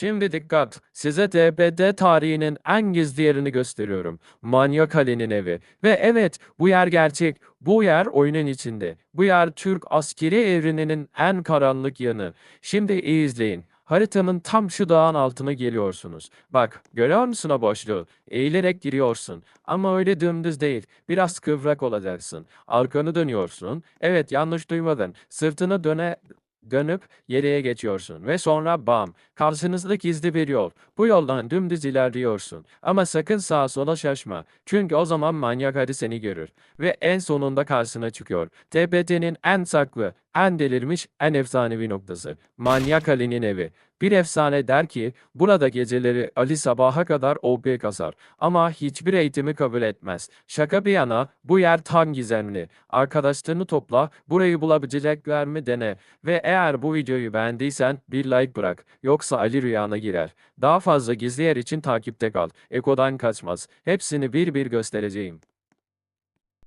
Şimdi dikkat. Size DBD tarihinin en gizli yerini gösteriyorum. Manyak Ali'nin evi. Ve evet bu yer gerçek. Bu yer oyunun içinde. Bu yer Türk askeri evreninin en karanlık yanı. Şimdi iyi izleyin. Haritanın tam şu dağın altına geliyorsunuz. Bak, görüyor musun o boşluğu? Eğilerek giriyorsun. Ama öyle dümdüz değil. Biraz kıvrak olacaksın. Arkanı dönüyorsun. Evet, yanlış duymadın. Sırtını döne dönüp yeriye geçiyorsun ve sonra bam, karşınızda gizli bir yol. Bu yoldan dümdüz ilerliyorsun. Ama sakın sağa sola şaşma. Çünkü o zaman manyak hadi seni görür. Ve en sonunda karşına çıkıyor. TBT'nin en saklı, en delirmiş, en efsanevi noktası. Manyak Ali'nin evi. Bir efsane der ki, burada geceleri Ali sabaha kadar OP kasar. Ama hiçbir eğitimi kabul etmez. Şaka bir yana, bu yer tam gizemli. Arkadaşlarını topla, burayı bulabilecekler mi dene. Ve eğer bu videoyu beğendiysen bir like bırak. Yoksa Ali rüyana girer. Daha fazla gizli yer için takipte kal. Eko'dan kaçmaz. Hepsini bir bir göstereceğim.